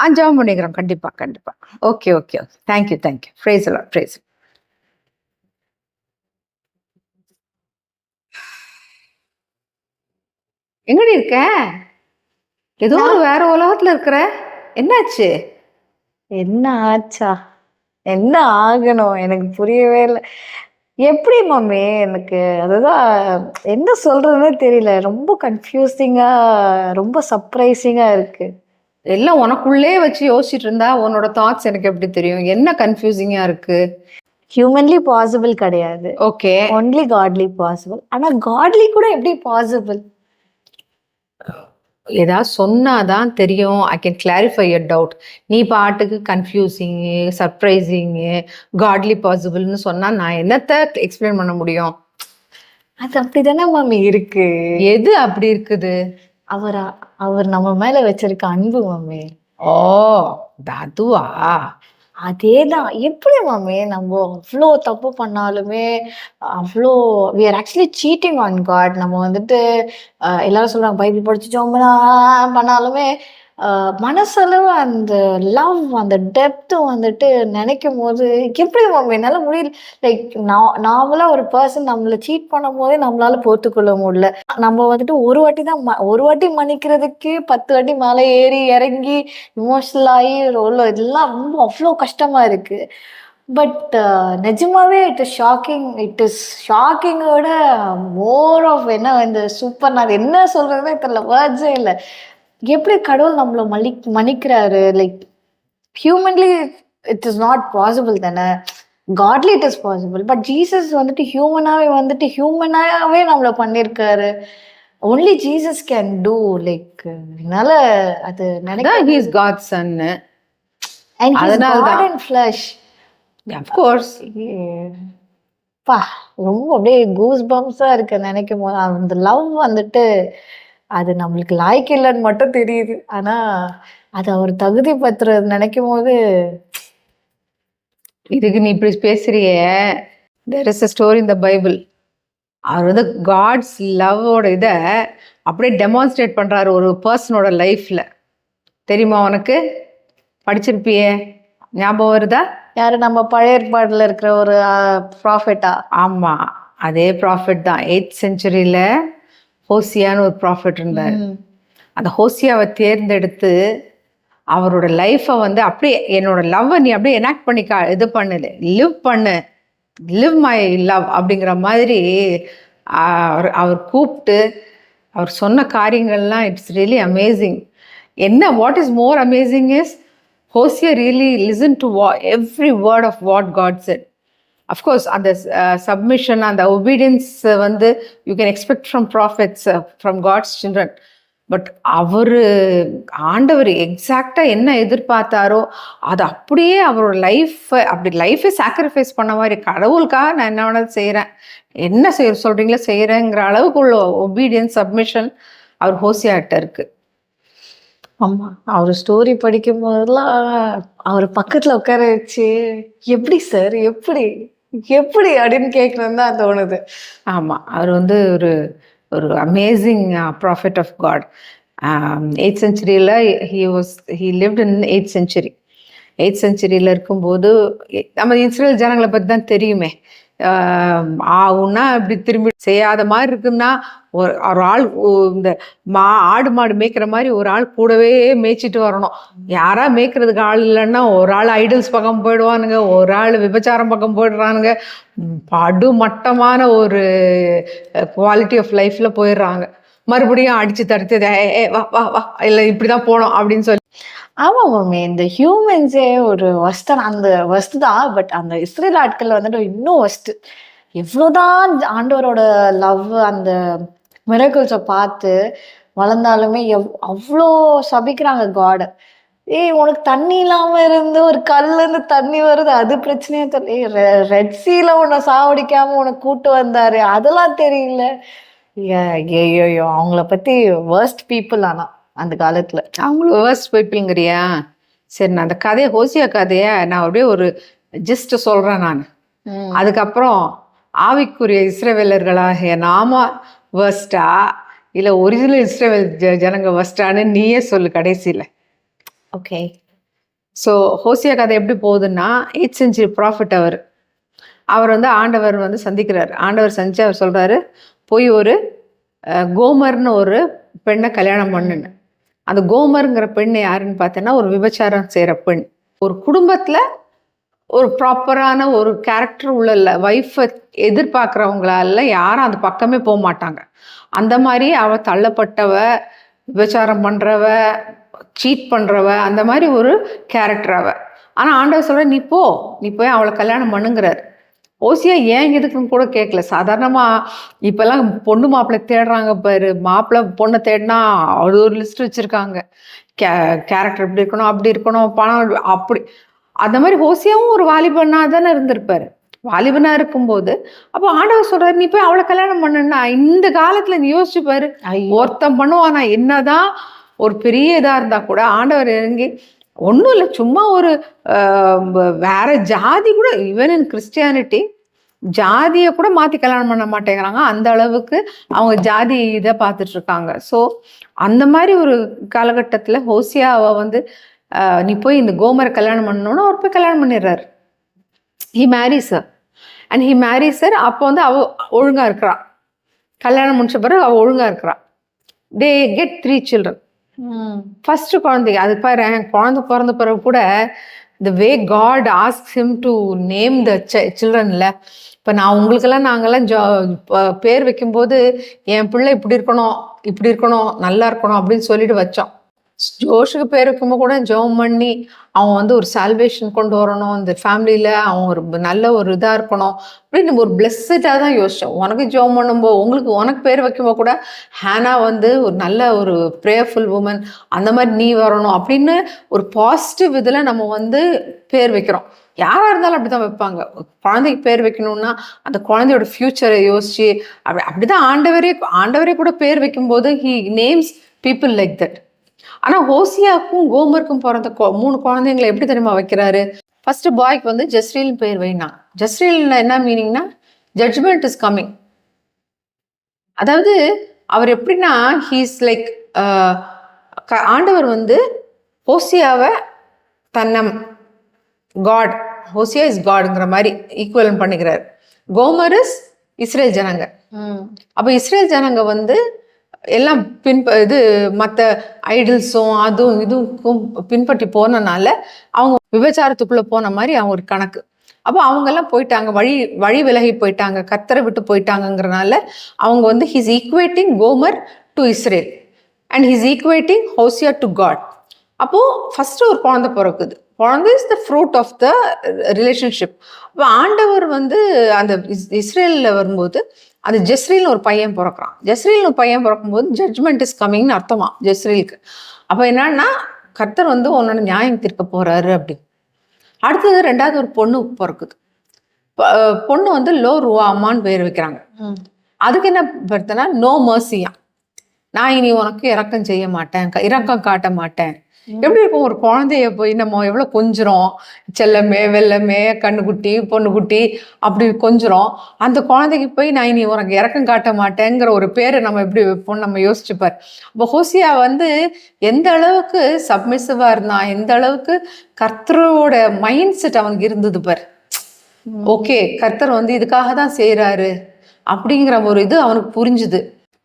ஆ ஜெபம் பண்ணிக்கிறோம் கண்டிப்பா. கண்டிப்பா okay okay thank you thank you praise எல்லாம் ப்ரைஸ் எங்கடி இருக்க? ஏதோ ஒரு வேற உலகத்துல இருக்கிற? என்னாச்சு? என்ன ஆச்சா? என்ன ஆகணும்? எனக்கு புரியவே இல்லை. எப்படி மம்மி? எனக்கு அதுதான் என்ன சொல்றதுன்னே தெரியல. ரொம்ப கன்ஃபியூசிங்கா ரொம்ப சர்ப்ரைசிங்கா இருக்கு. எல்லாம் உனக்குள்ளே வச்சு யோசிச்சுட்டு இருந்தா உன்னோட தாட்ஸ் எனக்கு எப்படி தெரியும்? என்ன கன்ஃபியூசிங்கா இருக்கு? ஹியூமன்லி பாசிபிள் கிடையாது. ஓகே ஒன்லி காட்லி பாசிபிள் ஆனா காட்லி கூட எப்படி பாசிபிள் ஏதாவது சொன்னாதான் தெரியும். I can clarify your doubt நீ பாட்டுக்கு கன்ஃபியூசிங்கு சர்ப்ரைசிங்கு காட்லி பாசிபிள்னு சொன்னா நான் என்னத்த எக்ஸ்பிளைன் பண்ண முடியும்? அது அப்படிதானே மம்மி இருக்கு. எது அப்படி இருக்குது? அவர் அவர் நம்ம மேல வச்சிருக்க அன்பு மம்மி. ஓ அதுவா அதேதான். எப்படி மாமி நம்ம அவ்வளோ தப்பு பண்ணாலுமே அவ்வளோ we are actually cheating on God நம்ம வந்துட்டு எல்லாரும் சொல்றாங்க பைபிள் படிச்சு ஜோம் பண்ணாலுமே மனசளவு அந்த லவ் அந்த டெப்த்து வந்துட்டு நினைக்கும் போது எப்படி மாமி என்னால் முடியல? லைக் நார்மலா ஒரு பர்சன் நம்மளை சீட் பண்ணும் போதே நம்மளால பொறுத்துக்கொள்ள முடியல. நம்ம வந்துட்டு ஒரு வாட்டி தான் ம- ஒரு வாட்டி மன்னிக்கிறதுக்கு பத்து வாட்டி மலை ஏறி இறங்கி இமோஷனல் ஆகி ரோல் இதெல்லாம் ரொம்ப அவ்வளோ கஷ்டமாக இருக்குது பட் நிஜமாவே it is shocking it is ஷாக்கிங்கோட more of என்ன இந்த சூப்பர் நான் என்ன சொல்கிறதுனே தெரியல வேர்ட்ஸே இல்லை. எப்படி கடவுள் நம்மளை மலி மன்னிக்கிறாரு? Like humanly it is not possible தானே? Godly it is possible but Jesus வந்துட்டு ஹியூமனாவே வந்துட்டு ஹியூமனாவே நம்மளை பண்ணியிருக்காரு only Jesus can do like என்னால அது நினைக்க அதான் he is God son he's அதனால தான். in flesh. அஃப்கோர்ஸ் பா ரொம்ப அப்படியே கூஸ் பம்ஸா இருக்கு நினைக்கும் போது. அந்த லவ் வந்துட்டு அது நம்மளுக்கு லாய்க்கு இல்லைன்னு மட்டும் தெரியுது. ஆனா அது அவர் தகுதி பத்துறது நினைக்கும் போது இதுக்கு நீ இப்படி பேசுறியே? தெர் இஸ் அ ஸ்டோரி இந்த பைபிள் அவர் வந்து காட்ஸ் லவ்வோட இதை அப்படியே டெமான்ஸ்ட்ரேட் பண்றாரு ஒரு பர்சனோட லைஃப்ல தெரியுமா உனக்கு? படிச்சிருப்பியே? ஞாபகம் வருதா? யாரு? நம்ம பழைய ஏற்பாடுல இருக்கிற ஒரு ப்ராஃபிட்டா ஆமா அதே ப்ராஃபிட் தான். எயித் செஞ்சுரியில ஹோசியான்னு ஒரு ப்ராஃபிட் இருந்தார். அந்த ஹோசியாவை தேர்ந்தெடுத்து அவரோட லைஃப்பை வந்து அப்படியே என்னோட லவ்வை நீ அப்படியே எனாக்ட் பண்ணி கா இது பண்ணு லிவ் பண்ணு லிவ் மை லவ் அப்படிங்கிற மாதிரி அவர் அவர் கூப்பிட்டு அவர் சொன்ன காரியங்கள்லாம் இட்ஸ் ரியலி அமேசிங் என்ன what is more amazing is Hosea really listen to வா every word of what God said of course அந்த சப்மிஷன் அந்த ஒபீடியன்ஸ் வந்து you can expect from profits from God's children but அவர் ஆண்டவர் எக்ஸாக்டாக என்ன எதிர்பார்த்தாரோ அது அப்படியே அவரோட லைஃப்பை அப்படி லைஃபை சாக்ரிஃபைஸ் பண்ண மாதிரி கடவுளுக்காக நான் என்ன வேணாலும் செய்கிறேன் என்ன செய்ய சொல்கிறீங்களோ செய்கிறேங்கிற அளவுக்கு உள்ள ஒபீடியன்ஸ் சப்மிஷன் அவர் ஹோசியாட்ட இருக்கு. ஆமாம் அவர் ஸ்டோரி படிக்கும் போதெல்லாம் அவர் பக்கத்தில் உட்கார வச்சு எப்படி சார் எப்படி? எப்படி அப்படின்னு கேட்கணும் தான் தோணுது. ஆமாம் அவர் வந்து ஒரு ஒரு amazing prophet of God eight செஞ்சுரியில் he was he lived in eight century eight செஞ்சுரியில் இருக்கும்போது நம்ம இஸ்ரேல் ஜனங்களை பற்றி தான் தெரியுமே. ஆவுன்னா இப்படி திரும்பி செய்யாத மாதிரி இருக்குன்னா ஒரு ஒரு ஆள் இந்த மா ஆடு மாடு மேய்க்கிற மாதிரி ஒரு ஆள் கூடவே மேய்ச்சிட்டு வரணும். யாரா மேய்க்கிறதுக்கு ஆள் இல்லைன்னா ஒரு ஆள் ஐடல்ஸ் பக்கம் போயிடுவானுங்க ஒரு ஆள் விபச்சாரம் பக்கம் போயிடுறானுங்க. படுமட்டமான படு மட்டமான ஒரு குவாலிட்டி ஆஃப் லைஃப்ல போயிடுறாங்க. மறுபடியும் அடிச்சு தடுத்து வா வா வா இல்லை இப்படிதான் போனோம் அப்படின்னு சொல்லி ஆமா மாமி இந்த ஹியூமன்ஸே ஒரு ஒஸ்டன் அந்த ஒஸ்ட் தான் பட் அந்த இஸ்ரேல் ஆட்கள் வந்துட்டு இன்னும் ஒஸ்ட் எவ்வளோதான் ஆண்டவரோட லவ் அந்த மிரக்கல்ஸை பார்த்து வளர்ந்தாலுமே எவ் அவ்வளோ சபிக்கிறாங்க காடை ஏய் உனக்கு தண்ணி இல்லாமல் இருந்து ஒரு கல்லேருந்து தண்ணி வருது அது பிரச்சனையே தெரியல ரெட் சீல உன்னை சாவடிக்காமல் உனக்கு கூட்டு வந்தாரு அதெல்லாம் தெரியல. ஐயோ அவங்கள பற்றி வேர்ஸ்ட் பீப்புள் ஆனால் அந்த காலத்துல. அவங்களும் வேர்ஸ்ட் பீப்புளுங்கிறியா சரி நான் அந்த கதையை ஹோசியா கதையை நான் அப்படியே ஒரு ஜஸ்ட் சொல்றேன் நான். அதுக்கப்புறம் ஆவிக்குரிய இஸ்ரவேலர்களாகிய நாம வேர்ஸ்டா இல்லை ஒரிஜினல் இஸ்ரேவேல் ஜ ஜனங்க வேர்ஸ்டான்னு நீயே சொல்லு கடைசியில். ஓகே. ஸோ ஹோசியா கதை எப்படி போகுதுன்னா எயிட் செஞ்சுரி ப்ராஃபிட் அவர். அவர் வந்து ஆண்டவர் வந்து சந்திக்கிறார். ஆண்டவர் சந்திச்சு அவர் சொல்கிறாரு போய் ஒரு கோமர்னு ஒரு பெண்ணை கல்யாணம் பண்ணுன்னு. அந்த கோமருங்கிற பெண் யாருன்னு பார்த்தோன்னா ஒரு விபச்சாரம் செய்கிற பெண். ஒரு குடும்பத்தில் ஒரு ப்ராப்பரான ஒரு கேரக்டர் உள்ள ஒய்ஃபை எதிர்பார்க்குறவங்களால யாரும் அந்த பக்கமே போக மாட்டாங்க. அந்த மாதிரி அவ தள்ளப்பட்டவ விபச்சாரம் பண்ணுறவ சீட் பண்ணுறவ அந்த மாதிரி ஒரு கேரக்டர் அவ. ஆனால் ஆண்டவர் சொல்கிற நீ போ நீ போய் அவளை கல்யாணம் பண்ணுங்கிறார். ஓசியா ஏன் எதுக்குன்னு கூட கேட்கல சாதாரணமாக இப்போல்லாம் பொண்ணு மாப்பிள்ளை தேடுறாங்க பாரு. மாப்பிள்ளை பொண்ணை தேடினா அது ஒரு லிஸ்ட் வச்சுருக்காங்க. கே கேரக்டர் இப்படி இருக்கணும் அப்படி இருக்கணும் பணம் அப்படி. அந்த மாதிரி ஹோசியாவும் ஒரு வாலிபனா தானே இருந்திருப்பாரு. வாலிபனா இருக்கும்போது அப்போ ஆண்டவர் சொல்றாரு நீ போய் அவளை கல்யாணம் பண்ணுன்னா இந்த காலத்துல நீ யோசிச்சு பாரு. ஒருத்தன் பண்ணுவானா என்னதான் ஒரு பெரிய இதா இருந்தா கூட ஆண்டவர் இறங்கி ஒன்றும் இல்லை சும்மா ஒரு வேற ஜாதி கூட ஈவன் இன் கிறிஸ்டியானிட்டி ஜாதியை கூட மாற்றி கல்யாணம் பண்ண மாட்டேங்கிறாங்க. அந்த அளவுக்கு அவங்க ஜாதி இதை பார்த்துட்டு இருக்காங்க ஸோ அந்த மாதிரி ஒரு காலகட்டத்தில் ஹோசியாவை வந்து நீ போய் இந்த கோமரை கல்யாணம் பண்ணணும்னு அவர் போய் கல்யாணம் பண்ணிடுறாரு. He married her and he married her அப்போ வந்து அவ ஒழுங்காக இருக்கிறா. கல்யாணம் முடிச்ச பிறகு அவள் ஒழுங்காக இருக்கிறா. They get three children first குழந்தை அது பாரு குழந்தை பிறந்த பிறகு கூட the way God ask him to name the சில்ட்ரன்ல இப்போ நான் உங்களுக்கெல்லாம் நாங்கள்லாம் ஜா பேர் வைக்கும்போது என் பிள்ளை இப்படி இருக்கணும் இப்படி இருக்கணும் நல்லா இருக்கணும் அப்படின்னு சொல்லிட்டு வச்சோம். ஜோஷுக்கு பேர் வைக்கும்போது கூட ஜெபம் பண்ணி அவன் வந்து ஒரு சால்வேஷன் கொண்டு வரணும். இந்த ஃபேமிலியில் அவன் ஒரு நல்ல ஒரு இதாக இருக்கணும். அப்படின்னு ஒரு பிளெஸ்ஸடாக தான் யோசித்தோம் உனக்கு ஜெபம் பண்ணும்போது உங்களுக்கு உனக்கு பேர் வைக்கும்போது கூட ஹேனா வந்து ஒரு நல்ல ஒரு ப்ரேயர்ஃபுல் உமன் அந்த மாதிரி நீ வரணும் அப்படின்னு ஒரு பாசிட்டிவ் இதில் நம்ம வந்து பேர் வைக்கிறோம். யாராக இருந்தாலும் அப்படி தான் வைப்பாங்க. குழந்தைக்கு பேர் வைக்கணும்னா அந்த குழந்தையோட ஃப்யூச்சரை யோசிச்சு அப்படி அப்படி தான் ஆண்டவரே ஆண்டவரே கூட பேர் வைக்கும்போது he names people like that ஆனால் ஹோசியாக்கும் கோமருக்கும் பிறந்த மூணு குழந்தைங்களை எப்படி தெரியுமா வைக்கிறாரு? ஃபர்ஸ்ட் பாய்க்கு வந்து ஜஸ்ரீல் பேர் வைனா. ஜஸ்ரீல் என்ன மீனிங்னா ஜட்ஜ்மெண்ட் இஸ் கம்மிங் அதாவது அவர் எப்படின்னா ஹீஸ் லைக் ஆண்டவர் வந்து ஹோசியாவை தன்னை காட் ஹோசியா இஸ் காடுங்கிற மாதிரி ஈக்குவலன் பண்ணிக்கிறார். கோமர் இஸ் இஸ்ரேல் ஜனங்க. அப்போ இஸ்ரேல் ஜனங்க வந்து எல்லாம் பின்ப இது மற்ற ஐடில்ஸும் அதுவும் இதுவும் பின்பற்றி போனனால அவங்க விபச்சாரத்துக்குள்ள போன மாதிரி அவங்க ஒரு கணக்கு. அப்போ அவங்கெல்லாம் போயிட்டாங்க வழி வழி விலகி போயிட்டாங்க கத்தரை விட்டு போயிட்டாங்கங்கிறனால அவங்க வந்து his equating Gomer to Israel and his equating Hosea to God அப்போது ஃபஸ்ட்டு ஒரு குழந்தை பிறக்குது. குழந்தை is the fruit of the relationship அப்போ ஆண்டவர் வந்து அந்த இஸ் இஸ்ரேலில் வரும்போது அந்த ஜெஸ்ரீல்னு ஒரு பையன் பிறக்கிறான். ஜெஸ்ரீல்னு ஒரு பையன் பிறக்கும்போது ஜட்ஜ்மெண்ட் இஸ் கம்மிங்னு அர்த்தமா ஜெஸ்ரீலுக்கு. அப்போ என்னன்னா கர்த்தர் வந்து உன்னோட நியாயம் தீர்க்க போறாரு அப்படி அடுத்தது ரெண்டாவது ஒரு பொண்ணு பிறக்குது. பொண்ணு வந்து லோ ருவா அம்மான்னு பேர் வைக்கிறாங்க. அதுக்கு என்ன பெருத்தனா நோ மர்சியா நான் இனி உனக்கு இரக்கம் செய்ய மாட்டேன் இரக்கம் காட்ட மாட்டேன். எப்படி இருக்கும்? ஒரு குழந்தைய போய் நம்ம எவ்வளோ கொஞ்சுறோம்? செல்லமே வெள்ளமே கண்ணுக்குட்டி பொண்ணுக்குட்டி அப்படி கொஞ்சுறோம். அந்த குழந்தைக்கு போய் நான் இனி உனக்கு இறக்கம் காட்ட மாட்டேங்கிற ஒரு பேரை நம்ம எப்படி வைப்போம் நம்ம யோசிச்சுப்பார் அப்போ ஹோசியா வந்து எந்த அளவுக்கு சப்மிசிவாக இருந்தான் எந்த அளவுக்கு கர்த்தரோட மைண்ட் செட் அவனுக்கு இருந்தது பார். ஓகே கர்த்தர் வந்து இதுக்காக தான் செய்கிறாரு அப்படிங்கிற ஒரு இது அவனுக்கு புரிஞ்சுது.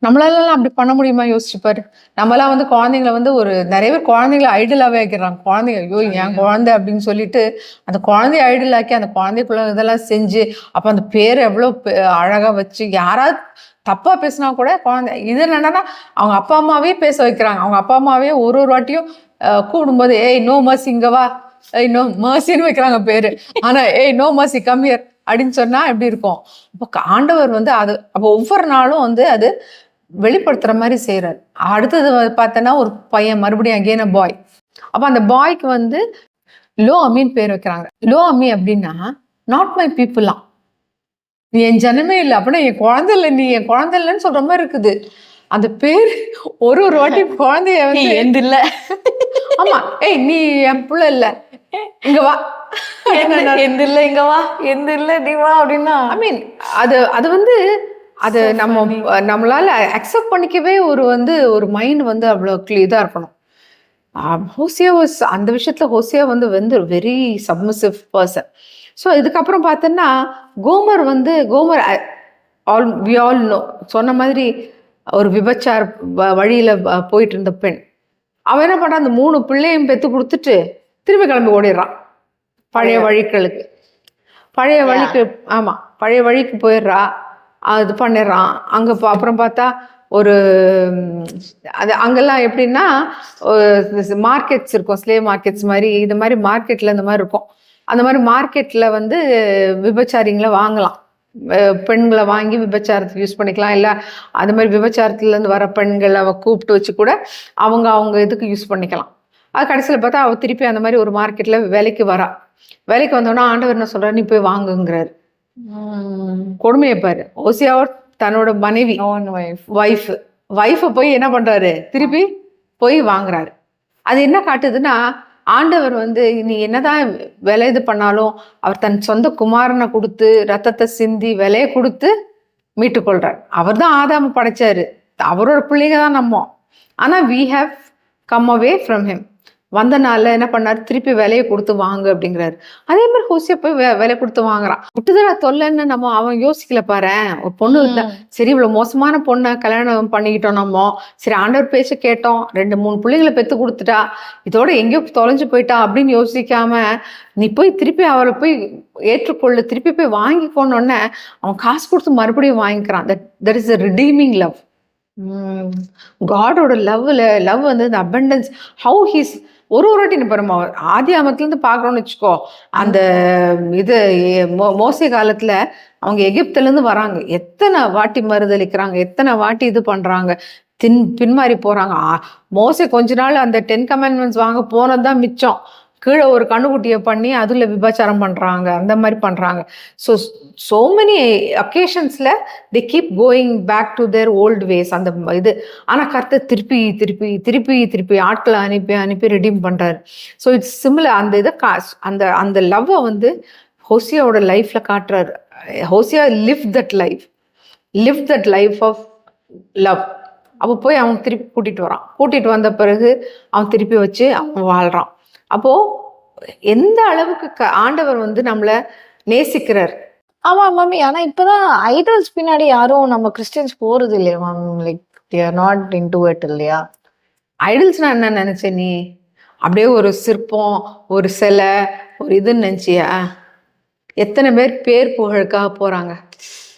நம்மளாலலாம் அப்படி பண்ண முடியுமா? யோசிச்சுப்பாரு நம்மளாம் வந்து குழந்தைங்கள வந்து ஒரு நிறைய பேர் குழந்தைங்கள ஐடலாகவே வைக்கிறாங்க குழந்தைங்க ஐயோ என் குழந்தை அப்படின்னு சொல்லிட்டு அந்த குழந்தைய ஐடலாக்கி அந்த குழந்தைக்குள்ள இதெல்லாம் செஞ்சு அப்போ அந்த பேர் எவ்வளோ அழகாக வச்சு யாராவது தப்பா பேசினா கூட குழந்தை இது என்னன்னா அவங்க அப்பா அம்மாவே பேச வைக்கிறாங்க. அவங்க அப்பா அம்மாவே ஒரு ஒரு வாட்டியும் கூப்பிடும்போது ஏய் நோ மர்சி இங்க வா. ஏய் நோ மர்சின்னு வைக்கிறாங்க பேரு. ஆனா ஏய் நோ மர்சி கம்மியர் அப்படின்னு சொன்னா எப்படி இருக்கும்? அப்போ ஆண்டவர் வந்து அது அப்போ ஒவ்வொரு நாளும் வந்து அது வெளிப்படுத்துற மாதிரி செய்கிறார் அடுத்தது பார்த்தோன்னா ஒரு பையன் மறுபடியும் அகெயின் பாய் அப்போ அந்த பாய்க்கு வந்து லோ அமீன் பேர் வைக்கிறாங்க. லோ அமி அப்படின்னா நாட் மை பீப்புளாம் நீ என் ஜனமே இல்லை அப்படின்னா என் குழந்தை இல்லை நீ என் குழந்தை இல்லைன்னு சொல்ற மாதிரி இருக்குது. அந்த பேர் ஒரு ஒரு வாட்டி குழந்தைய வந்து எந்த இல்ல ஆமா ஏய் நீ என் புள்ள இல்ல. இங்க வா. எந்த இல்ல இங்க வா. எந்த இல்ல நீ வா அப்படின்னா ஐ மீன் அது அது வந்து அது நம்ம நம்மளால அக்செப்ட் பண்ணிக்கவே ஒரு வந்து ஒரு மைண்ட் வந்து அவ்வளோ இதாக இருக்கணும். ஹோசியா வாஸ் அந்த விஷயத்துல ஹோசியா வந்து வந்து வெரி சப்மிசிவ் பர்சன் ஸோ இதுக்கப்புறம் பார்த்தோன்னா கோமர் வந்து Gomer all we all know சொன்ன மாதிரி ஒரு விபச்சார வழியில போயிட்டு இருந்த பெண். அவன் என்ன பண்ணான் அந்த மூணு பிள்ளையும் பெத்து கொடுத்துட்டு திரும்பி கிளம்பி ஓடிடுறான் பழைய வழிகளுக்கு. பழைய வழிக்கு ஆமா பழைய வழிக்கு போயிடுறா. அது பண்ணிடுறான். அங்கே அப்புறம் பார்த்தா ஒரு அது அங்கெல்லாம் எப்படின்னா மார்க்கெட்ஸ் இருக்கும். ஸ்லே மார்க்கெட்ஸ் மாதிரி இது மாதிரி மார்க்கெட்டில் இந்த மாதிரி இருக்கும். அந்த மாதிரி மார்க்கெட்டில் வந்து விபச்சாரிங்களை வாங்கலாம். பெண்களை வாங்கி விபச்சாரத்துக்கு யூஸ் பண்ணிக்கலாம். இல்லை அது மாதிரி விபச்சாரத்துலேருந்து வர பெண்களை அவ கூப்பிட்டு வச்சு கூட அவங்க அவங்க இதுக்கு யூஸ் பண்ணிக்கலாம். அது கடைசியில் பார்த்தா அவள் திருப்பி அந்த மாதிரி ஒரு மார்க்கெட்டில் வேலைக்கு வரா. வேலைக்கு வந்தோன்னா ஆண்டவர் என்ன சொல்கிறார் நீ போய் வாங்குங்கிறாரு. கொடுமையை பாரு. ஓசியாவோட தன்னோட மனைவி ஒய்ஃப் ஒய்ஃபை போய் என்ன பண்றாரு? திருப்பி போய் வாங்குறாரு. அது என்ன காட்டுதுன்னா ஆண்டவர் வந்து நீ என்னதான் விலை இது பண்ணாலும் அவர் தன் சொந்த குமாரனை கொடுத்து ரத்தத்தை சிந்தி விலையை கொடுத்து மீட்டுக்கொள்றார் அவர் தான் ஆதாம படைச்சாரு. அவரோட பிள்ளைங்க தான் நம்ம. ஆனா we have come away from him வந்த நாள்ல என்ன பண்ணாரு? திருப்பி விலையை கொடுத்து வாங்கு அப்படிங்கிறாரு. அதே மாதிரி ஹோசியா போய் விலை கொடுத்து வாங்குறான். விட்டுதடா தொல்லைன்னு நம்ம அவன் யோசிக்கல பாரேன் ஒரு பொண்ணு இருந்தா சரி இவ்வளவு மோசமான பொண்ணை கல்யாணம் பண்ணிக்கிட்டோம் நம்ம. சரி ஆண்டவர் பேச்ச கேட்டோம். ரெண்டு மூணு பிள்ளைங்களை பெத்து கொடுத்துட்டா இதோட எங்கேயோ தொலைஞ்சு போயிட்டா அப்படின்னு யோசிக்காம நீ போய் திருப்பி அவளை போய் ஏற்றுக்கொள்ளு. திருப்பி போய் வாங்கிக்கோன்னொன்னே அவன் காசு கொடுத்து மறுபடியும் வாங்கிக்கிறான். That that is a redeeming love காடோட லவ்ல லவ் வந்து இந்த அபண்டன்ஸ் ஹவு ஹீஸ் ஒரு ஒரு வாட்டி இப்போ நம்ம ஆதி ஆமத்துலேருந்து பார்க்குறோம்னு வச்சுக்கோ அந்த இது மோ மோசை காலத்தில் அவங்க எகிப்துலேருந்து வராங்க. எத்தனை வாட்டி மறுதளிக்கிறாங்க எத்தனை வாட்டி இது பண்ணுறாங்க தின் பின்மாறி போகிறாங்க மோசை கொஞ்ச நாள் அந்த டென் கமெண்ட்மெண்ட்ஸ் வாங்க போனது தான் மிச்சம். கீழே ஒரு கண்ணுக்குட்டியை பண்ணி அதில் விபச்சாரம் பண்ணுறாங்க அந்த மாதிரி பண்ணுறாங்க so so many அக்கேஷன்ஸில் they keep going back to their old ways அந்த இது. ஆனால் கருத்தை திருப்பி திருப்பி திருப்பி திருப்பி ஆட்களை அனுப்பி அனுப்பி ரெடீம் பண்ணுறாரு ஸோ இட்ஸ் சிமிலர் அந்த இதை கா அந்த அந்த லவ்வை வந்து ஹோசியாவோட லைஃப்பில் காட்டுறாரு. Hosea live that life live that life of love அப்போ போய் அவன் திருப்பி கூட்டிகிட்டு வரான். கூட்டிகிட்டு வந்த பிறகு அவன் திருப்பி வச்சு அவன் வாழ்கிறான் அப்போது எந்த அளவுக்கு க ஆண்டவர் வந்து நம்மளை நேசிக்கிறார்? ஆமா மம்மி ஆனா இப்பதான் ஐடல்ஸ் பின்னாடி யாரும் நம்ம கிறிஸ்டியன்ஸ் போறது இல்லையா ma'am like they're not into it இல்லையா? ஐடல்ஸ்னா என்ன நினைச்ச நீ? அப்படியே ஒரு சிற்பம் ஒரு சிலை ஒரு இதுன்னு நினைச்சியா? எத்தனை பேர் பேர் புகழுக்காக போறாங்க.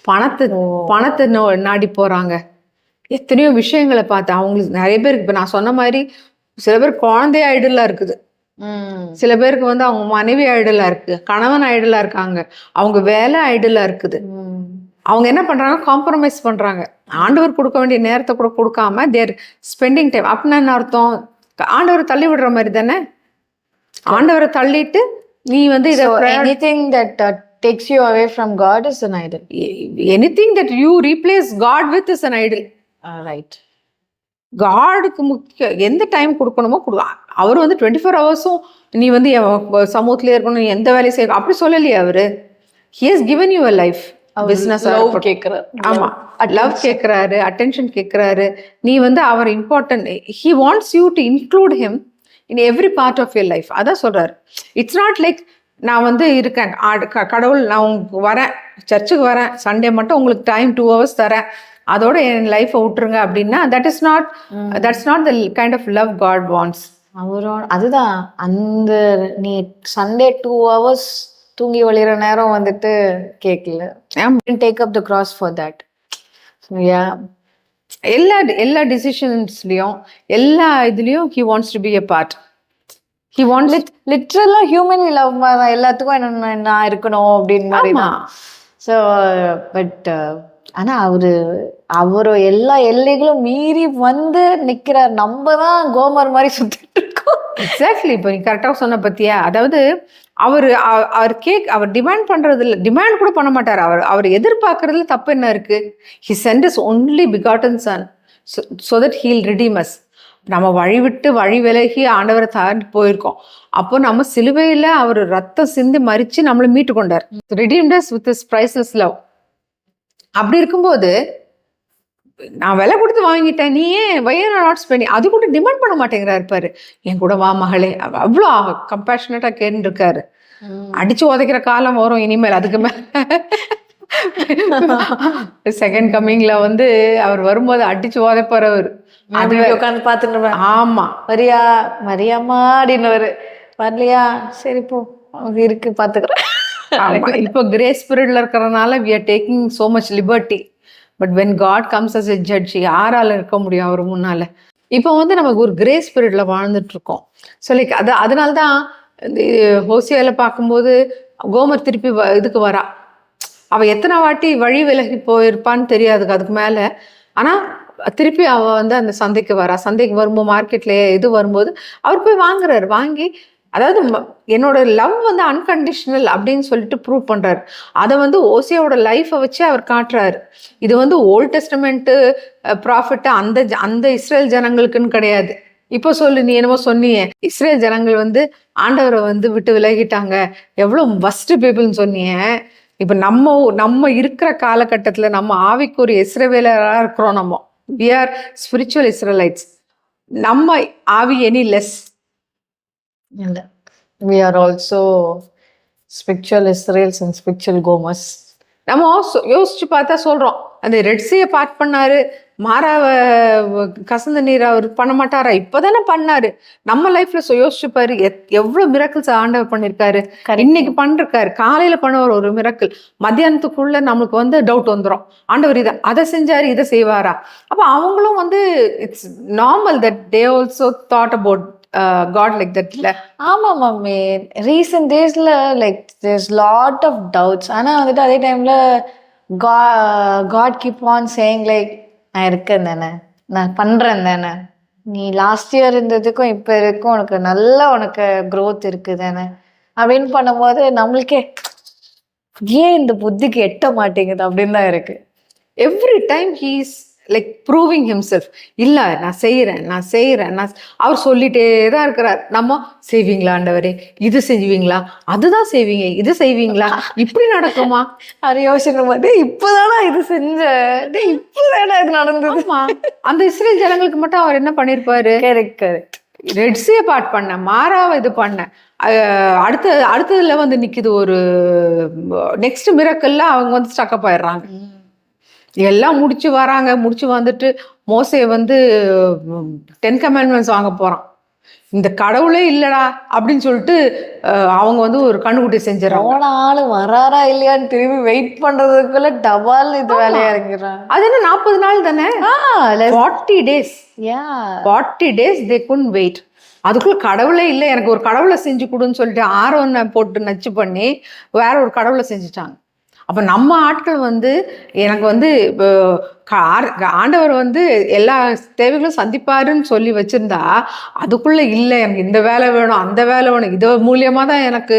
பணத்தை பணத்தை நோ- நாடி போறாங்க. எத்தனையோ விஷயங்களை பார்த்து அவங்களுக்கு நிறைய பேருக்கு இப்போ நான் சொன்ன மாதிரி சில பேர் குழந்தை ஐடலா இருக்குது. சில பேருக்கு வந்து அவங்க மனைவி ஐடலா இருக்கு கணவன் ஐடலா இருக்காங்க. அவங்க வேலை ஐடலா இருக்குது. அவங்க என்ன பண்றாங்க? காம்ப்ரமைஸ் பண்றாங்க. ஆண்டவர் கொடுக்க வேண்டிய நேரத்தை கூட கொடுக்காம தேர் ஸ்பெண்டிங் டைம் அப்படின்னா என்ன அர்த்தம்? ஆண்டவரை தள்ளி விடுற மாதிரி தானே? ஆண்டவரை தள்ளிட்டு நீ வந்து இதை anything that takes you away from God is an idol. Anything that you replace God with is an idol right காடுக்கு முக்கிய எந்த டைம் கொடுக்கணுமோ கொடு அவர் வந்து டுவெண்ட்டி ஃபோர் ஹவர்ஸும் நீ வந்து சமூகத்திலே இருக்கணும் நீ எந்த வேலையும் செய்ய அப்படி சொல்லலையே அவரு. He has given you a life business love கேக்குறார். ஆமா. லவ் கேட்குறாரு அட்டென்ஷன் கேட்குறாரு நீ வந்து அவர் important he wants you to include him in every part of your life அதான் சொல்றாரு. இட்ஸ் நாட் லைக் நான் வந்து இருக்கேன். கடவுள் நான் உங்களுக்கு வரேன். சர்ச்சுக்கு வரேன். சண்டே மட்டும் உங்களுக்கு டைம் டூ ஹவர்ஸ் தரேன். அதோட என் லைஃப்பை விட்டுருங்க அப்படின்னா that is not that's not the kind of love God wants அவரோட அதுதான். அந்த நீ சண்டே டூ ஹவர்ஸ் தூங்கி வழிகிற நேரம் வந்துட்டு கேட்கல take up the cross for that yeah எல்லா எல்லா டிசிஷன்ஸ்லயும் எல்லா இதுலயும் he wants to be a part he wants literally human love மாதிரி தான் எல்லாத்துக்கும் என்ன நான் இருக்கணும் அப்படின்னு மாதிரி தான். ஸோ பட் ஆனால் அவர் அவர் எல்லா எல்லைகளும் மீறி வந்து நிற்கிறார் நம்ம தான் கோமர் மாதிரி சுற்றிட்டு இருக்கோம். எக்ஸாக்ட்லி இப்போ நீ கரெக்டாக சொன்ன பற்றியா அதாவது அவர் அவர் கேக் அவர் டிமாண்ட் பண்ணுறதில்ல டிமாண்ட் கூட பண்ண மாட்டார். அவர் அவர் எதிர்பார்க்கறதுல தப்பு என்ன இருக்குது he sent his only begotten son so that he'll redeem us நம்ம வழி விட்டு வழி விலகி ஆண்டவரை தாண்டி போயிருக்கோம். அப்போ நம்ம சிலுவையில் அவர் ரத்தம் சிந்தி மறித்து நம்மளை மீட்டு கொண்டார். Redeemed us with his praises love அப்படி இருக்கும்போது நான் விலை கொடுத்து வாங்கிட்டேன் நீ ஏன் வயர் நாட் ஸ்பெண்டிங் அது கூட டிமாண்ட் பண்ண மாட்டேங்கிறாரு பாரு. என் கூட வா மகளே. அவ- அவ்வளோ கம்பேஷனட்டாக கேட்டுருக்காரு. இருக்காரு அடிச்சு உதைக்கிற காலம் வரும் இனிமேல் அதுக்கு மேல. செகண்ட் கம்மிங்ல வந்து அவர் வரும்போது அடிச்சு உதைப்பார் அவர். அது உட்காந்து பார்த்துட்டு இருப்பேன். ஆமா. வரியா வரியாம்மா அப்படின்னு வரலையா? சரி போ அவங்க இருக்கு பாத்துக்கிறேன் ஆமா. இப்போ கிரேஸ் பீரியட்ல இருக்கிறதுனால we are taking so much liberty but when God comes as a judge யாரால இருக்க முடியும் அவர் முன்னால? இப்போ வந்து நமக்கு ஒரு கிரேஸ் பீரியட்ல வாழ்ந்துட்டு இருக்கோம். ஸோ லைக் அது அதனால தான் இந்த ஹோசியால பார்க்கும்போது கோமர் திருப்பி இதுக்கு வரா. அவ எத்தனை வாட்டி வழி விலகி போயிருப்பான்னு தெரியாது அதுக்கு மேல. ஆனா திருப்பி அவ வந்து அந்த சந்தைக்கு வரா. சந்தைக்கு வரும்போது மார்க்கெட்ல இது வரும்போது அவர் போய் வாங்குறாரு. வாங்கி அதாவது ம- என்னோட லவ் வந்து அன்கண்டிஷனல் அப்படின்னு சொல்லிட்டு ப்ரூவ் பண்ணுறாரு அதை வந்து ஓசியாவோட லைஃப்பை வச்சு அவர் காட்டுறாரு. இது வந்து ஓல்ட் டெஸ்டமெண்ட்டு ப்ராஃபிட்டு அந்த ஜ- அந்த இஸ்ரேல் ஜனங்களுக்குன்னு கிடையாது. இப்போ சொல்லு நீ என்னமோ சொன்னியே இஸ்ரேல் ஜனங்கள் வந்து ஆண்டவரை வந்து விட்டு விலகிட்டாங்க. எவ்வளோ ஃபஸ்ட்டு பீப்புள்னு சொன்னியே. இப்போ நம்ம நம்ம இருக்கிற காலகட்டத்தில் நம்ம ஆவிக்குரிய இஸ்ரவேலராக இருக்கிறோம் நம்ம. வி ஆர் ஸ்பிரிச்சுவல் இஸ்ரலைட்ஸ் நம்ம ஆவி எனி லெஸ் இல்ல we are also spiritual Israels and spiritual Gomers நம்ம யோசிச்சு பார்த்தா சொல்றோம். அந்த ரெட்ஸியை பார்ட் பண்ணாரு. மாறாவ கசந்த நீர் அவர் பண்ண மாட்டாரா? இப்பதானே பண்ணாரு. நம்ம லைஃப்ல யோசிச்சு பாரு. எத்- எவ்வளவு மிரக்கல்ஸ் ஆண்டவர் பண்ணிருக்காரு. இன்னைக்கு பண்ணிருக்காரு. காலையில பண்ணுவார் ஒரு மிரக்கல் மத்தியானத்துக்குள்ள நம்மளுக்கு வந்து டவுட் வந்துடும் ஆண்டவர் இதை அதை செஞ்சாரு இதை செய்வாரா? அப்ப அவங்களும் வந்து it's normal that they also thought about God like தட்ல ஆமா மம்மி. ரீசெண்ட் டேஸ்ல like there's lot of doubts ஆனா வந்துட்டு அதே டைம்ல God keep on saying like நான் இருக்கேன் தானே. நான் பண்றேன் தானே. நீ லாஸ்ட் இயர் இருந்ததுக்கும் இப்போ இருக்கும் உனக்கு நல்ல உனக்கு க்ரோத் இருக்கு தானே. அப்படின்னு பண்ணும்போது நம்மளுக்கே ஏன் இந்த புத்திக்கு எட்ட மாட்டேங்குது அப்படின்னு தான் இருக்கு. Every time he's like proving himself இல்லை நான் செய்கிறேன் நான் செய்கிறேன் நான் அவர் சொல்லிட்டே தான் இருக்கிறார். நம்ம செய்வீங்களா ஆண்டவரே? இது செய்வீங்களா அதுதான் செய்வீங்க இது செய்வீங்களா? இப்படி நடக்குமா? அது யோசனை போது இப்போதானே இது செஞ்சேன் டேய், இப்போதானே இது நடந்தது. ஆமா. அந்த இஸ்ரேல் ஜனங்களுக்கு மட்டும் அவர் என்ன பண்ணியிருப்பாரு கரெக்ட் கரெக்ட் ரெட்ஸியை பார்ட் பண்ண மாறாவை இது பண்ண. அஹ் அடுத்த அடுத்ததுல வந்து நிக்குது ஒரு நெக்ஸ்ட் மிரக்கல்ல அவங்க வந்து ஸ்டக்கப் ஆயிடுறாங்க. எல்லாம் முடிச்சு வராங்க. முடிச்சு வந்துட்டு மோசே வந்து டென் கமாண்ட்மெண்ட்ஸ் வாங்க போறான். இந்த கடவுளே இல்லடா அப்படின்னு சொல்லிட்டு அவங்க வந்து ஒரு கண்ணுக்குட்டி செஞ்சிடறாங்க. போன ஆளு வராரா இல்லையான்னு திரும்பி வெயிட் பண்றதுக்குள்ள டபால் இது வேலையா இறங்கிறான் அது என்ன நாற்பது நாள் தானே? Forty days forty days they can wait அதுக்குள்ள கடவுளே இல்லை. எனக்கு ஒரு கடவுளை செஞ்சு கொடுன்னு சொல்லிட்டு ஆரோனை போட்டு நச்சு பண்ணி வேற ஒரு கடவுளை செஞ்சுட்டாங்க. அப்போ நம்ம ஆட்கள் வந்து எனக்கு வந்து இப்போ ஆண்டவர் வந்து எல்லா தேவைகளும் சந்திப்பாருன்னு சொல்லி வச்சுருந்தா அதுக்குள்ளே இல்லை எனக்கு இந்த வேலை வேணும் அந்த வேலை வேணும் இது மூலியமாக தான் எனக்கு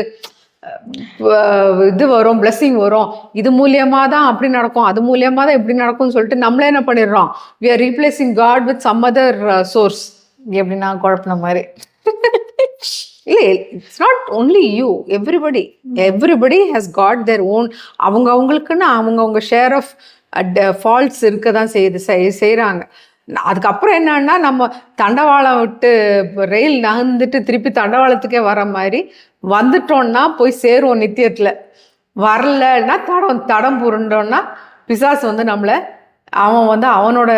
இது வரும் பிளஸ்ஸிங் வரும் இது மூலியமாக தான் அப்படி நடக்கும் அது மூலியமாக தான் இப்படி நடக்கும்னு சொல்லிட்டு நம்மளே என்ன பண்ணிடுறோம்? We are replacing God with some other source எப்படின்னா குழப்பின மாதிரி. இல்லை it's not only you everybody everybody has God their own அவங்க அவங்களுக்குன்னு அவங்க அவங்க ஷேர் ஆஃப் ஃபால்ட்ஸ் இருக்க தான் செய்யுது செய்கிறாங்க அதுக்கப்புறம் என்னன்னா நம்ம தண்டவாளம் விட்டு ரயில் நகர்ந்துட்டு திருப்பி தண்டவாளத்துக்கே வர மாதிரி வந்துட்டோம்னா போய் சேருவோம் நித்தியத்தில். வரலன்னா தடம் தடம் புரண்டோன்னா பிசாசு வந்து நம்மளை அவன் வந்து அவனோட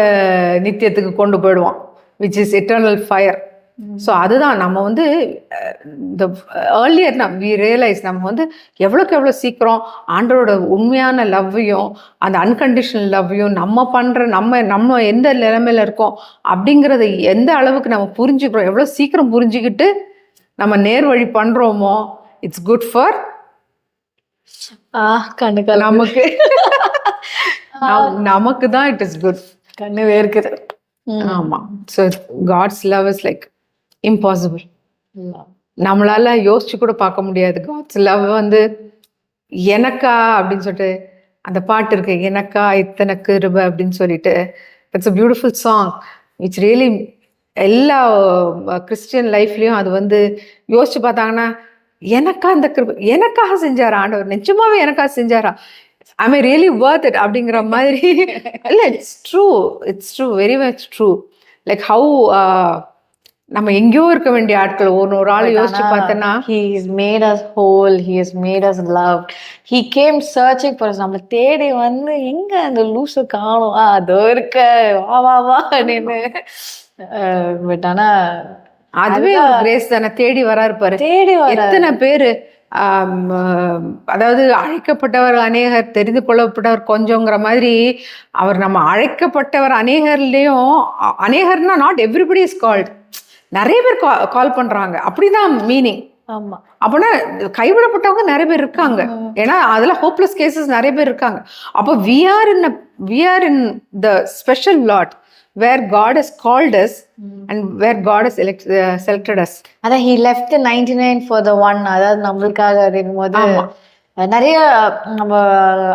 நித்தியத்துக்கு கொண்டு போயிடுவான் which is eternal fire so அதுதான் நம்ம வந்து இந்த ஏர்லியர் நம் வி ரியலைஸ் நம்ம வந்து எவ்வளோக்கு எவ்வளோ சீக்கிரம் ஆண்டவரோட உண்மையான லவ்வையும் அந்த அன்கண்டிஷனல் லவ்வையும் நம்ம பண்ணுற நம்ம நம்ம எந்த நிலைமையில இருக்கோம் அப்படிங்கிறத எந்த அளவுக்கு நம்ம புரிஞ்சுக்கிறோம் எவ்வளோ சீக்கிரம் புரிஞ்சுக்கிட்டு நம்ம நேர் வழி பண்ணுறோமோ இட்ஸ் குட் ஃபார் கண்ணுக்கு நமக்கு. நம்- நமக்கு தான் இட் இஸ் குட் கண்ணு வேர்க்குது. ஆமாம் so God's love is like impossible நம்மளால யோசிச்சு கூட பார்க்க முடியாது. காட்ஸ் லவ் வந்து எனக்கா அப்படின்னு சொல்லிட்டு அந்த பாட்டு இருக்கு. எனக்கா இத்தனை கிருப அப்படின்னு சொல்லிட்டு. It's a beautiful song it's really எல்லா கிறிஸ்டியன் லைஃப்லயும் அது வந்து யோசிச்சு பார்த்தாங்கன்னா எனக்கா இந்த கிருப எனக்காக செஞ்சாரா ஆண்டவர்? நிஜமாவே எனக்காக செஞ்சாரா? I mean really worth it? அப்படிங்கிற மாதிரி. இல்லை it's true it's true very much true like how நம்ம எங்கேயோ இருக்க வேண்டிய ஆட்கள். ஒரு ஒரு ஆள் யோசிச்சு பார்த்தோன்னா has made us whole he has made us loved. He came searching for us. நம்மள தேடி வந்து எங்க அந்த லூசு காணோம்? ஆ அதோ இருக்க. வா வா வா அப்படின்னு. பட் ஆனா அதுவே கிரேஸ் தானே. தேடி வராரு பாரு. தேடி எத்தனை பேரு அதாவது அழைக்கப்பட்டவர் அநேகர் தெரிந்து கொள்ளப்பட்டவர் கொஞ்சங்கிற மாதிரி அவர் நம்ம அழைக்கப்பட்டவர் அநேகர்லேயும் அநேகர்னா நாட் எவ்ரிபடி இஸ் கால்ட் நிறைய பேர் கால் பண்றாங்க. அப்படிதான் மீனிங் ஆமா. அப்படின்னா கைவிடப்பட்டவங்க நிறைய பேர் இருக்காங்க. ஏன்னா அதுல ஹோப்லெஸ் கேசஸ் நிறைய பேர் இருக்காங்க. அப்போ we are in we are in the special lot where God is called us and where God is selected us அதான் he left ninety nine for the one அதாவது நம்மளுக்காக அப்படிங்கும் போது ஆமா. நிறைய நம்ம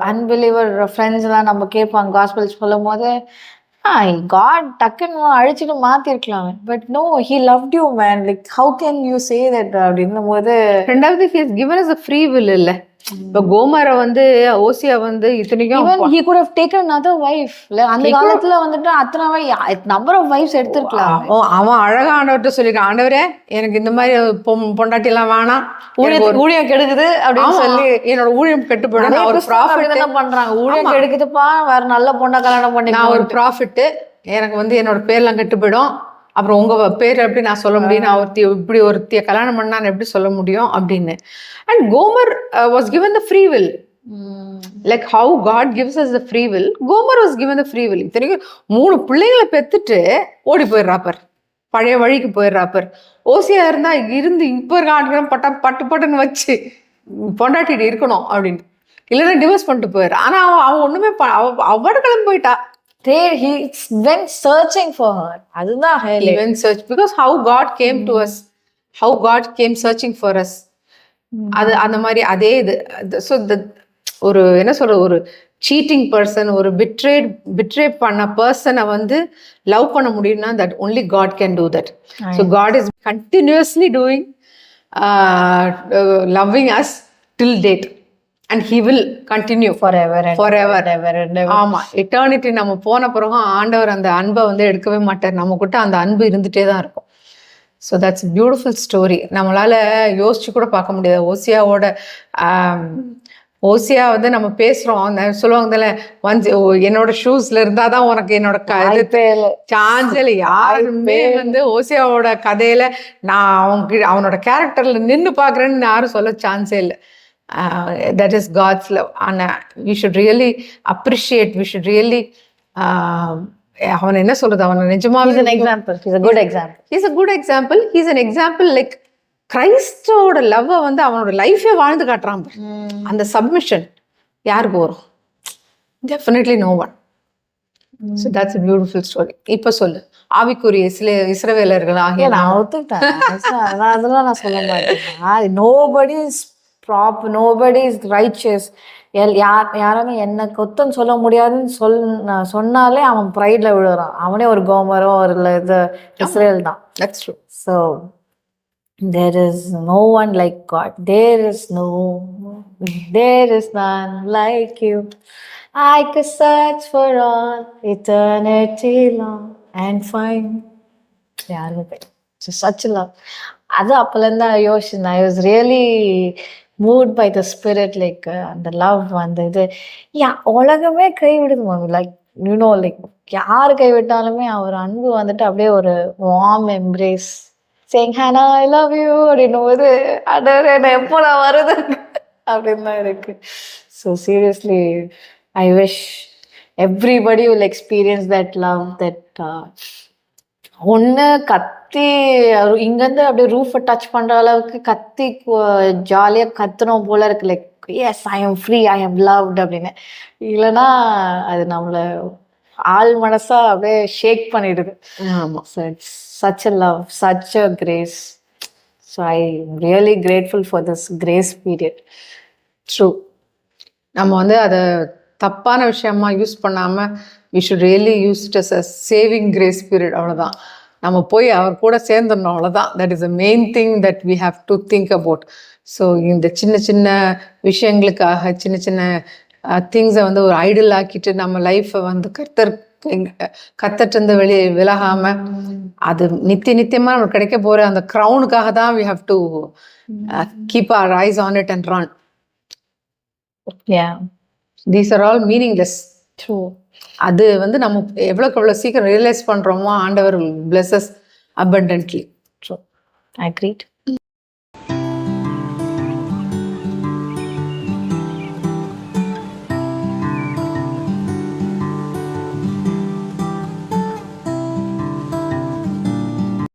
அன்பிலீவர் ஃப்ரெண்ட்ஸ் எல்லாம் நம்ம கேட்பாங்க. காஸ்பல் சொல்லும் போது காட் டக்குன்னு அழிச்சுட்டு மாத்திருக்கலாம் but no he loved you man like how can you say that அப்படின்னும் போது ரெண்டாவது he given us a free will இல்லை. இப்போ கோமரை வந்து ஓசியா வந்து இத்தனைக்கும் he could have taken other wife அந்த காலத்துல வந்துட்டு அத்தனை நம்பர் ஆஃப் வைஃப்ஸ் எடுத்திருக்கலாம். அவன் அவன் அழகா ஆண்டவர்கிட்ட சொல்லிருக்கான் ஆண்டவரே எனக்கு இந்த மாதிரி பொண்டாட்டி எல்லாம் வேணாம். ஒரு- ஊழியம் கெடுக்குது அப்படின்னு சொல்லி என்னோட ஊழியம் கெட்டு போயிடும். ஒரு ப்ராஃபிட் அப்படிதான் பண்றாங்க. ஊழியம் கெடுக்குதுப்பா வேற நல்ல பொண்ணை கல்யாணம் பண்ணி நான் ஒரு ப்ராஃபிட்டு எனக்கு வந்து என்னோட பேர்லாம் கெட்டு போயிடும். அப்புறம் உங்க பேர் எப்படி நான் சொல்ல முடியும் நான் ஒருத்தி இப்படி ஒருத்திய கல்யாணம் பண்ணா எப்படி சொல்ல முடியும் அப்படின்னு and Gomer was given the free will like how God gives us the free will Gomer was given the free will இத்தனைக்கும் மூணு பிள்ளைங்களை பெத்துட்டு ஓடி போயிடுறாப்பர் பழைய வழிக்கு போயிடுறாப்பர் ஓசியா இருந்தா இருந்து இப்போ இருக்க ஆட்களும் பட்ட பட்டு பட்டுன்னு வச்சு பொண்டாட்டிட்டு இருக்கணும் அப்படின்னு இல்லைன்னா டிவோர்ஸ் பண்ணிட்டு போயிடுறா ஆனா அவன் ப- அவ அவட கிளம்பி போயிட்டா they he went searching for her. அதுதான் highlight. even search because how god came to us how god came searching for us. அது அந்த மாதிரி அதே இது ஸோ ஒரு என்ன சொல்ற ஒரு சீட்டிங் பர்சன் ஒரு பிட்ரேட் பிட்ரே பண்ண பர்சனை வந்து லவ் பண்ண முடியும்னா that only God can do that so God is continuously doing loving us till date and he will continue forever and forever. ever and ever. ஆமா எட்டர்னிட்டி நம்ம போன பிறகும் ஆண்டவர் அந்த அன்பை வந்து எடுக்கவே மாட்டார். நம்ம கிட்ட அந்த அன்பு இருந்துட்டே தான் இருக்கும். ஸோ தட்ஸ் பியூட்டிஃபுல் ஸ்டோரி நம்மளால யோசிச்சு கூட பார்க்க முடியாது. ஓசியாவோட ஓசியா வந்து நம்ம பேசுறோம். அந்த சொல்லுவாங்கல்ல ஒன்ஸ் என்னோட ஷூஸ்ல இருந்தா தான் உனக்கு என்னோட க இது வாய்ப்பே இல்ல. சான்ஸில் யாருமே வந்து ஓசியாவோட கதையில நான் அவங்க அவனோட கேரக்டர்ல நின்று பார்க்குறேன்னு யாரும் சொல்ல சான்ஸே இல்லை. தட் இஸ் காட்ஸ் லவ் ஆனால் we should really appreciate we should really அவன் என்ன சொல்றது? அவனை நிஜமாவே example. He's a good example. Is a good example he's an example like கிரைஸ்டோட லவ்வை வந்து அவனோட லைஃபே வாழ்ந்து காட்டுறான். அந்த சப்மிஷன் யாருக்கு வரும் definitely no one so that's beautiful story இப்போ சொல்லு. ஆவிக்குரிய சில இஸ்ரவேலர்கள் ஆகிய நான் ஒத்துக்கிட்டேன். அதெல்லாம் நான் சொல்ல மாட்டேன். Nobody is prop nobody is riches L யார் யாராலும் என்ன கொத்தம் சொல்ல முடியாதுன்னு சொல் நான் சொன்னாலே அவன் ப்ரைட்ல விழுறான். அவனே ஒரு கோமரோ ஒரு இது இஸ்ரேல் தான். So there is no one like god there is no there is none like you I could search for all eternity long and find. யாருமே சச் லவ் அது அப்போலேருந்து யோசிச்சேன். I was really moved by the spirit like அந்த love அந்த இது. யா உலகமே கைவிடுது ma'am. Like you know like யார் கைவிட்டாலுமே அவர் அன்பு வந்துட்டு அப்படியே ஒரு வார்ம் எம்ப்ரேஸ் சேங் ஹேனா ஐ லவ் யூ அப்படின்னும் போது அடர் என்ன எப்போ நான் வருது? அப்படின்னு தான் இருக்கு. So seriously I wish everybody will experience that love that ஒன்று கத்தி இங்கேருந்து அப்படியே ரூஃபை டச் பண்ணுற அளவுக்கு கத்தி ஜாலியாக கத்துனோம் போல இருக்கு. Like yes I am free I am loved அப்படின்னு. இல்லைன்னா அது நம்மளை ஆள் மனசா அப்படியே ஷேக் பண்ணிடுது. ஆமாம் it's such a love such a grace so I really grateful for this grace period through நம்ம வந்து அதை தப்பான விஷயமா யூஸ் பண்ணாமல் we should really use it as a saving grace period அவ்வளோதான் நம்ம போய் அவர் கூட சேர்ந்துடணும் அவ்வளோதான் that is a main thing that we have to think about so இந்த சின்ன சின்ன விஷயங்களுக்காக சின்ன சின்ன திங்ஸை வந்து ஒரு ஐடல் ஆக்கிட்டு நம்ம லைஃப்பை வந்து கர்த்தர் கத்தட்டிருந்து வெளியே விலகாம அது நித்திய நித்தியமா நமக்கு கிடைக்க போற அந்த க்ரௌனுக்காக தான் we have to keep our eyes on it and run these are all meaningless through அது வந்து நம்ம எவ்வளோக்கு எவ்வளோ சீக்கிரம் ரியலைஸ் பண்ணுறோமோ ஆண்டவர் பிளஸஸ் ஸோ ஐ கிரீட்